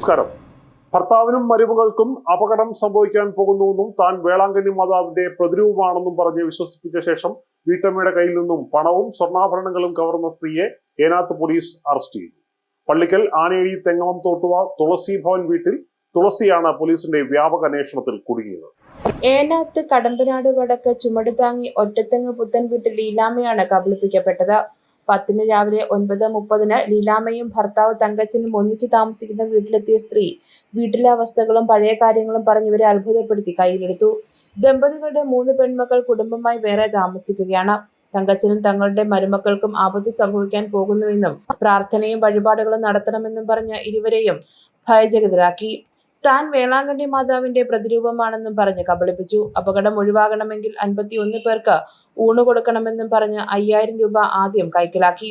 നമസ്കാരം. ഭർത്താവിനും മരുമകൾക്കും അപകടം സംഭവിക്കാൻ പോകുന്നുവെന്നും താൻ വേളാങ്കണ്ണി മാതാവിന്റെ പ്രതിരൂപമാണെന്നും പറഞ്ഞ് വിശ്വസിപ്പിച്ച ശേഷം വീട്ടമ്മയുടെ കയ്യിൽ നിന്നും പണവും സ്വർണാഭരണങ്ങളും കവർന്ന സ്ത്രീയെ ഏനാത്ത് പോലീസ് അറസ്റ്റ് ചെയ്തു. പള്ളിക്കൽ ആനേഴി തെങ്ങമം തോട്ടുവ തുളസി ഭവൻ വീട്ടിൽ തുളസിയാണ് പോലീസിന്റെ വ്യാപക അന്വേഷണത്തിൽ കുടുങ്ങിയത്. ഏനാത്ത് കടമ്പനാട് വടക്ക് ചുമടുതാങ്ങി ഒറ്റത്തെങ്ങ് പുത്തൻ വീട്ടിൽ ഇലാമയാണ് കബളിപ്പിക്കപ്പെട്ടത്. പത്തിന് രാവിലെ ഒൻപത് മുപ്പതിന് ലീലാമ്മയും ഭർത്താവ് തങ്കച്ചനും ഒന്നിച്ച് താമസിക്കുന്ന വീട്ടിലെത്തിയ സ്ത്രീ വീട്ടിലെ അവസ്ഥകളും പഴയ കാര്യങ്ങളും പറഞ്ഞിവരെ അത്ഭുതപ്പെടുത്തി കയ്യിലെടുത്തു. ദമ്പതികളുടെ മൂന്ന് പെൺമക്കൾ കുടുംബമായി വേറെ താമസിക്കുകയാണ്. തങ്കച്ചനും തങ്ങളുടെ മരുമക്കൾക്കും ആപത്ത് സംഭവിക്കാൻ പോകുന്നുവെന്നും പ്രാർത്ഥനയും വഴിപാടുകളും നടത്തണമെന്നും പറഞ്ഞ് ഇരുവരെയും ഭയചകിതരാക്കി. താൻ വേളാങ്കണ്ണി മാതാവിന്റെ പ്രതിരൂപമാണെന്നും പറഞ്ഞ് കബളിപ്പിച്ചു. അപകടം ഒഴിവാകണമെങ്കിൽ അൻപത്തിയൊന്ന് പേർക്ക് ഊണ് കൊടുക്കണമെന്നും പറഞ്ഞ് അയ്യായിരം രൂപ ആദ്യം കൈക്കലാക്കി.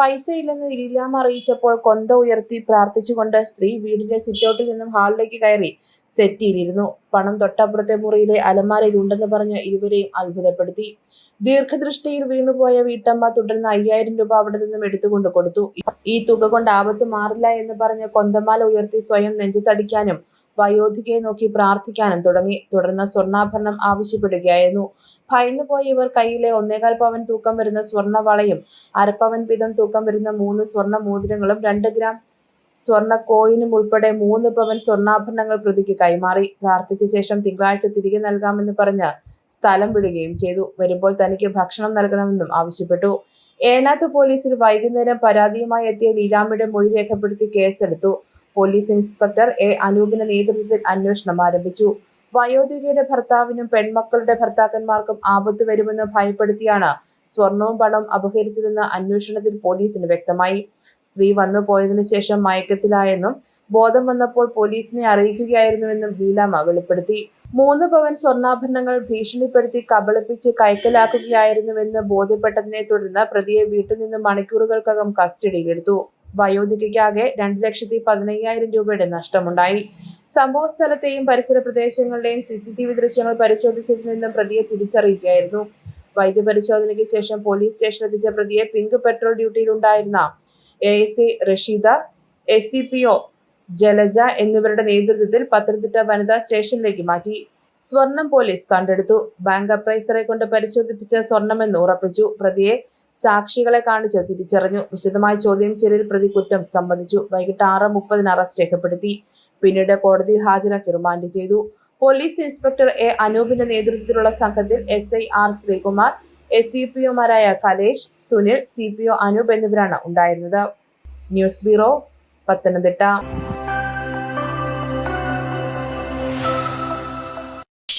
പൈസ ഇല്ലെന്ന് ലീലാമ്മ അറിയിച്ചപ്പോൾ കൊന്ത ഉയർത്തി പ്രാർത്ഥിച്ചുകൊണ്ട് സ്ത്രീ വീടിന്റെ സിറ്റൗട്ടിൽ നിന്നും ഹാളിലേക്ക് കയറി സെറ്റിയിലിരുന്നു പണം തൊട്ടപ്പുറത്തെ മുറിയിലെ അലമാരയിൽ ഉണ്ടെന്ന് പറഞ്ഞ് ഇരുവരെയും അത്ഭുതപ്പെടുത്തി. ദീർഘദൃഷ്ടിയിൽ വീണുപോയ വീട്ടമ്മ തുടർന്ന് അയ്യായിരം രൂപ അവിടെ നിന്നും എടുത്തുകൊണ്ട് കൊടുത്തു. ഈ തുക കൊണ്ട് ആപത്ത് മാറില്ല എന്ന് പറഞ്ഞ് കൊന്തമാല ഉയർത്തി സ്വയം നെഞ്ചത്തടിക്കാനും വയോധികയെ നോക്കി പ്രാർത്ഥിക്കാനും തുടങ്ങി. തുടർന്ന് സ്വർണാഭരണം ആവശ്യപ്പെടുകയായിരുന്നു. ഭയന്നുപോയ ഇവർ കയ്യിലെ ഒന്നേകാൽ പവൻ തൂക്കം വരുന്ന സ്വർണവളയും അരപ്പവൻ വീതം തൂക്കം വരുന്ന മൂന്ന് സ്വർണ മോതിരങ്ങളും രണ്ട് ഗ്രാം സ്വർണ കോയിനും ഉൾപ്പെടെ മൂന്ന് പവൻ സ്വർണാഭരണങ്ങൾ പ്രതിക്ക് കൈമാറി. പ്രാർത്ഥിച്ച ശേഷം തിങ്കളാഴ്ച തിരികെ നൽകാമെന്ന് പറഞ്ഞ് സ്ഥലം വിടുകയും ചെയ്തു. വരുമ്പോൾ തനിക്ക് ഭക്ഷണം നൽകണമെന്നും ആവശ്യപ്പെട്ടു. ഏനാത്ത് പോലീസിൽ വൈകുന്നേരം പരാതിയുമായി എത്തിയ ലീലാമ്മയുടെ മൊഴി രേഖപ്പെടുത്തി കേസെടുത്തു. പോലീസ് ഇൻസ്പെക്ടർ എ അനൂപിന്റെ നേതൃത്വത്തിൽ അന്വേഷണം ആരംഭിച്ചു. വയോധികയുടെ ഭർത്താവിനും പെൺമക്കളുടെ ഭർത്താക്കന്മാർക്കും ആപത്ത് വരുമെന്ന് ഭയപ്പെടുത്തിയാണ് സ്വർണവും പണവും അപഹരിച്ചതെന്ന് അന്വേഷണത്തിൽ പോലീസിന് വ്യക്തമായി. സ്ത്രീ വന്നു പോയതിനു ശേഷം മയക്കത്തിലായെന്നും ബോധം വന്നപ്പോൾ പോലീസിനെ അറിയിക്കുകയായിരുന്നുവെന്നും ലീലാമ്മ വെളിപ്പെടുത്തി. മൂന്ന് പവൻ സ്വർണാഭരണങ്ങൾ ഭീഷണിപ്പെടുത്തി കബളിപ്പിച്ച് കൈക്കലാക്കുകയായിരുന്നുവെന്ന് ബോധ്യപ്പെട്ടതിനെ തുടർന്ന് പ്രതിയെ വീട്ടിൽ നിന്ന് മണിക്കൂറുകൾക്കകം കസ്റ്റഡിയിലെടുത്തു. വയോധികയ്ക്കാകെ രണ്ട് ലക്ഷത്തി പതിനയ്യായിരം രൂപയുടെ നഷ്ടമുണ്ടായി. സംഭവ സ്ഥലത്തെയും പരിസര പ്രദേശങ്ങളുടെയും സി സി ടി വി ദൃശ്യങ്ങൾ പരിശോധിച്ചതിൽ നിന്നും പ്രതിയെ തിരിച്ചറിയുകയായിരുന്നു. വൈദ്യപരിശോധനയ്ക്ക് ശേഷം പോലീസ് സ്റ്റേഷനിലെത്തിച്ച പ്രതിയെ pink patrol ഡ്യൂട്ടിയിലുണ്ടായിരുന്ന A I Rasheeda S C P O Jalaja എന്നിവരുടെ നേതൃത്വത്തിൽ പത്തനംതിട്ട വനിതാ സ്റ്റേഷനിലേക്ക് മാറ്റി. സ്വർണം പോലീസ് കണ്ടെടുത്തു. ബാങ്ക് അപ്രൈസറെ കൊണ്ട് പരിശോധിപ്പിച്ച സ്വർണമെന്ന് ഉറപ്പിച്ചു. പ്രതിയെ സാക്ഷികളെ കാണിച്ച് തിരിച്ചറിഞ്ഞു. വിശദമായ ചോദ്യം ചെയ്യലിൽ പ്രതി കുറ്റം സംബന്ധിച്ചു. വൈകിട്ട് ആറ് മുപ്പതിന് അറസ്റ്റ് രേഖപ്പെടുത്തി. പിന്നീട് കോടതി ഹാജരാക്കി റിമാൻഡ് ചെയ്തു. പോലീസ് ഇൻസ്പെക്ടർ എ അനൂപിന്റെ നേതൃത്വത്തിലുള്ള സംഘത്തിൽ S I R Sreekumar S C P ഒമാരായ Kalesh Sunil C P O Anoop എന്നിവരാണ് ഉണ്ടായിരുന്നത്. News bureau Pathanamthitta.